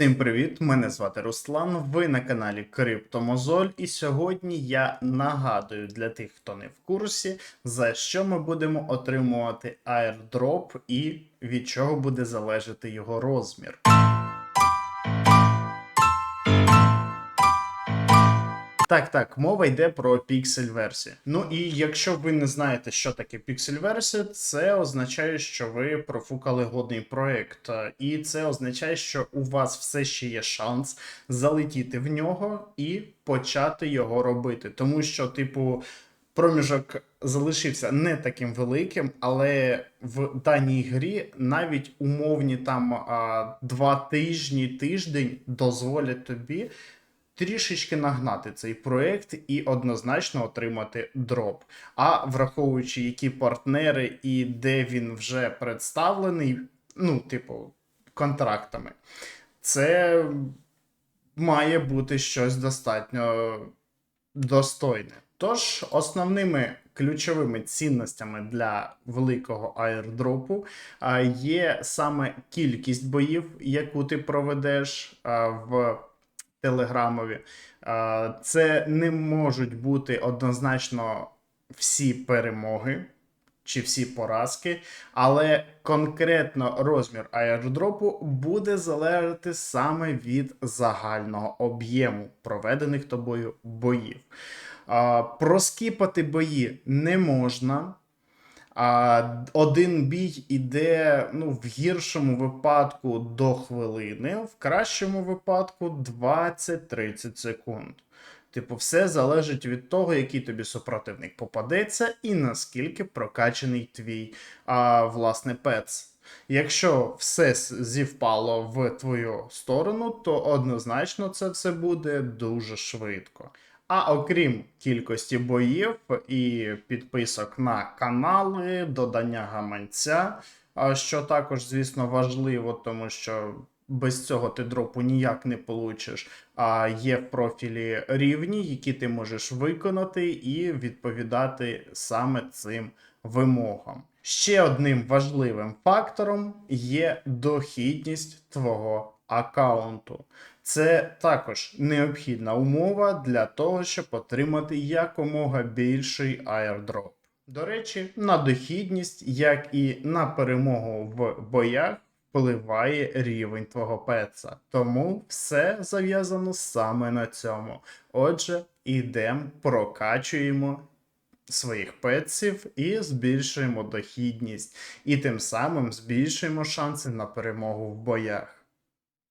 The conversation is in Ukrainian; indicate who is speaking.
Speaker 1: Всім привіт! Мене звати Руслан. Ви на каналі Криптомозоль, і сьогодні я нагадую для тих, хто не в курсі, за що ми будемо отримувати airdrop і від чого буде залежати його розмір. Так, так, мова йде про піксель версію. Ну і якщо ви не знаєте, що таке піксель версія, це означає, що ви профукали годний проект. І це означає, що у вас все ще є шанс залетіти в нього і почати його робити. Тому що, типу, проміжок залишився не таким великим, але в даній грі навіть умовні там а, два тижні, тиждень дозволять тобі трішечки нагнати цей проект і однозначно отримати дроп. А враховуючи, які партнери і де він вже представлений, ну, типу, контрактами, це має бути щось достатньо достойне. Тож, основними ключовими цінностями для великого аірдропу а, є саме кількість боїв, яку ти проведеш в Телеграмові. Це не можуть бути однозначно всі перемоги чи всі поразки, але конкретно розмір аірдропу буде залежати саме від загального об'єму проведених тобою боїв. Проскіпати бої не можна. А, один бій іде ну, в гіршому випадку до хвилини, в кращому випадку 20-30 секунд. Типу, все залежить від того, який тобі супротивник попадеться, і наскільки прокачаний твій а, власне пец. Якщо все зівпало в твою сторону, то однозначно це все буде дуже швидко. А окрім кількості боїв і підписок на канали, додання гаманця, що також, звісно, важливо, тому що без цього ти дропу ніяк не получиш. А є в профілі рівні, які ти можеш виконати і відповідати саме цим вимогам. Ще одним важливим фактором є дохідність твого аккаунту. Це також необхідна умова для того, щоб отримати якомога більший airdrop. До речі, на дохідність, як і на перемогу в боях, впливає рівень твого пеца. Тому все зав'язано саме на цьому. Отже, ідемо, прокачуємо своїх петсів і збільшуємо дохідність, і тим самим збільшуємо шанси на перемогу в боях.